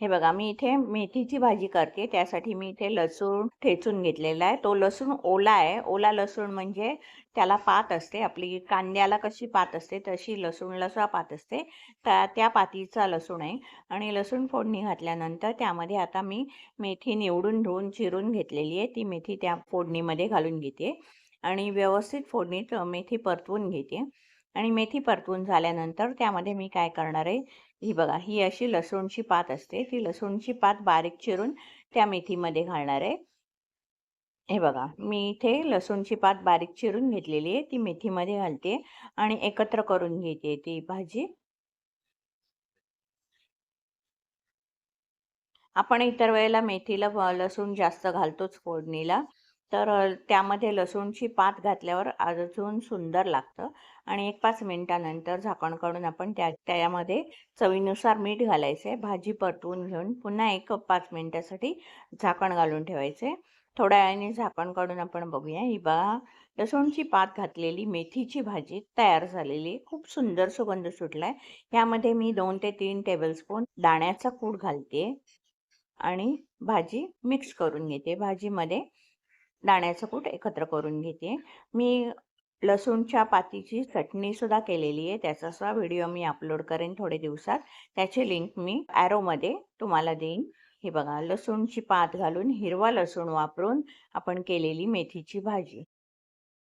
हे बघा मी इथे मेथीची भाजी करते. त्यासाठी मी इथे लसूण ठेचून घेतलेला आहे. तो लसूण ओला आहे. ओला लसूण म्हणजे त्याला पात असते. आपली कांद्याला कशी पात असते तशी लसूणला सुद्धा पात असते. त्या त्या पातीचा लसूण आहे. आणि लसूण फोडणी घातल्यानंतर त्यामध्ये आता मी मेथी निवडून धुवून चिरून घेतलेली आहे. ती मेथी त्या फोडणीमध्ये घालून घेते. आणि व्यवस्थित फोडणीत मेथी परतवून घेते. आणि मेथी परतून झाल्यानंतर त्यामध्ये मी काय करणार आहे ही बघा ही अशी लसूणची पात असते ती लसूणची पात बारीक चिरून त्या मेथीमध्ये घालणार आहे. हे बघा मी इथे लसूणची पात बारीक चिरून घेतलेली आहे ती मेथीमध्ये घालते आणि एकत्र करून घेते ती भाजी. आपण इतर वेळेला मेथीला लसूण जास्त घालतोच फोडणीला. तर त्यामध्ये लसूणची पात घातल्यावर अजून सुंदर लागतं आणि एक पाच मिनिटानंतर झाकण काढून आपण त्या त्यामध्ये चवीनुसार मीठ घालायचं आहे भाजी परतवून घेऊन पुन्हा एक पाच मिनिटासाठी झाकण घालून ठेवायचे थोड्या वेळाने झाकण काढून आपण बघूया. ही बघा लसूणची पात घातलेली मेथीची भाजी तयार झालेली आहे. खूप सुंदर सुगंध सुटला आहे यामध्ये मी दोन ते तीन टेबलस्पून दाण्याचा कूड घालते आणि भाजी मिक्स करून घेते. भाजीमध्ये दाण्याचं कूट एकत्र करून घेते. मी लसूणच्या पातीची चटणीसुद्धा केलेली आहे. त्याचासुद्धा व्हिडिओ मी अपलोड करेन थोडे दिवसात. त्याची लिंक मी ॲरोमध्ये तुम्हाला देईन. हे बघा लसूणची पात घालून हिरवा लसूण वापरून आपण केलेली मेथीची भाजी.